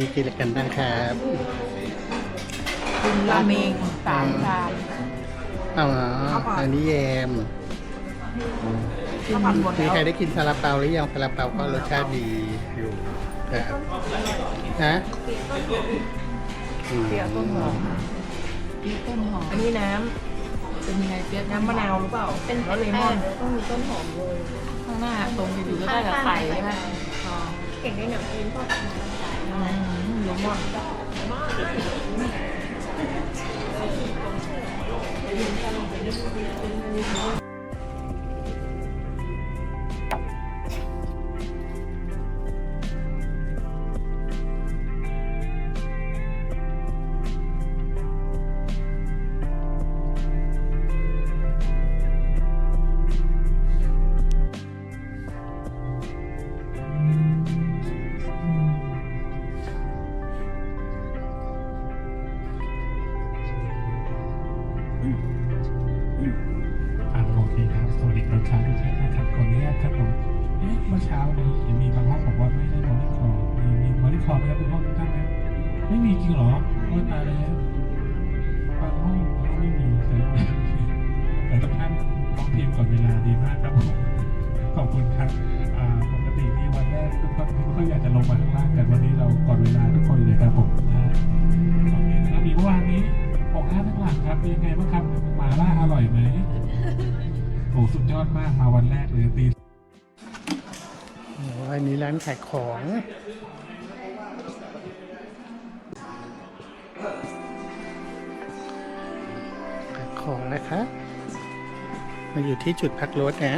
นี่กินอะไรกันบ้างครับกินราเมงสามชามอ๋ออันนี้แยมข้าวผัดหมดมีแล้วใครได้กินซาลาเปาหรือยังซาลาเปาก็รสชาติดีอยู่ครับฮะอืมเปียกต้นหอมมีต้นหอมอันนี้น้เป็นยังไงเปียกำน้ำมะนาวหรือเปล่าเป็นแล้วเลมอนต้องมีต้นหอมเลยข้างหน้าตรงจะอยู่ใกล้ๆกับไข่ใช่ไหมอ๋อ เก่งในหนังจีนพวกอืมเลมอน อ่าโอเคครับ สวัสดีครับทุกท่านนะครับขออนุญาตครับผมเอ๊ะเมื่อเช้านี้เห็นมีบางห้องบอกว่าไม่ได้มอนิคอร์มีมีมอนิคอร์ไหมครับทุกห้องทุกท่านนะไม่มีจริงเหรอโอ้ยตายแล้วบางห้องก็ไม่มีแต่แต่ทุกท่านร้องเพลงก่อนเวลาดีมากครับผมขอบคุณครับอ่าปกตินี่วันแรกทุกคนทุกคนอยากจะลงมาข้างล่างกันวันนี้เราก่อนเวลาทุกคนเลยครับผมนะโอเคนะครับมีเมื่อวานนี้ปกห้าทั้งหลังครับเป็นยังไง อ้สุดยอดมากมาวันแรกเลยตีโอ้อันนี้ร้านขายของขายของนะคะ มาอยู่ที่จุดพักรถนะ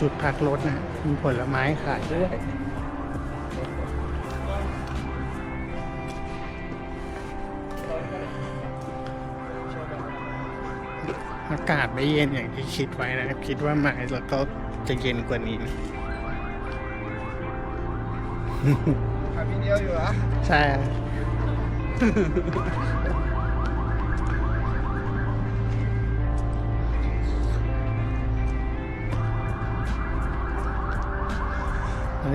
จุดพักรถนะมีผลไม้ขายด้วยอากาศไม่เย็นอย่างที่คิดไว้นะคิดว่ามาแล้วก็จะเย็นกว่านี้นะถ่ายวิดีโออยู่เหรอ ใช่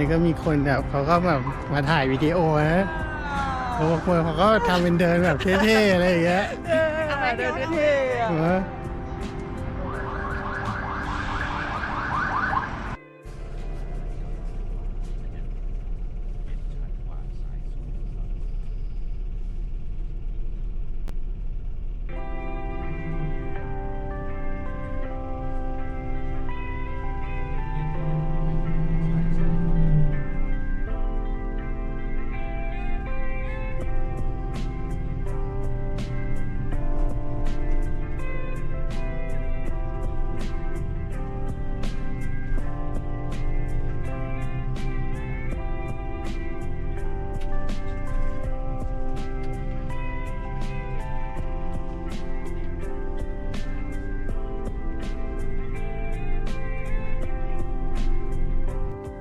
นนี้ก็มีคนแบบเขาก็แบบมาถ่ายวิดีโอนะบางคนเขาก็ทำเป็นเดินแบบเท่ๆอะไรอย่างเงี้ยอะไรเดินเท่ๆอะ เออ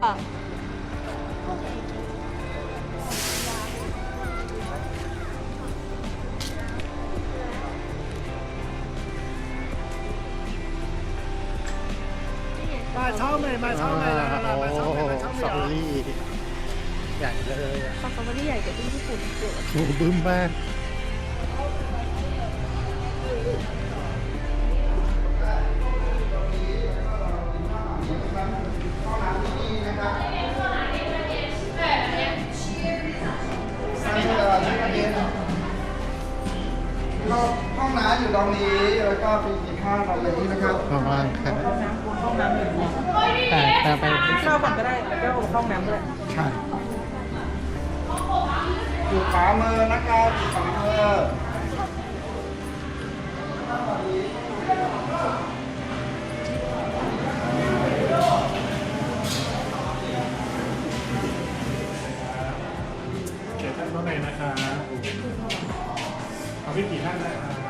อะมาเช้าใหม่มาเช้าใหม่มามามาเช้าใหม่มาเช้าใหสตรอเบอม่รี่ใหญ่เลยอะสตรอเบอรี่ใหญ่กว่าที่ญี่ปุ่นเยอะโอ้บึ้มมากก็ องน้ำอยู่ตรงนี้แล้วก็ไปกินข้าวตรงนี้นะครับระวังครับห้องน้ำคุณห้องน้ำหนึ่งแต่แต่ไปข้าวก่อนก็ได้แล้วก็ห้องน้ำด้วยใช่อยู่ขวามือนะครับอยู่ขวามือเชิญท่านเข้าในนะครับเอาพี่กี่ท่านได้ครับแบบนั้นสี่ต้องไหมครับต่างใช่ไหมมันต่างตัวนี้เลยครับที่สามพี่กี่ท่านนะครับ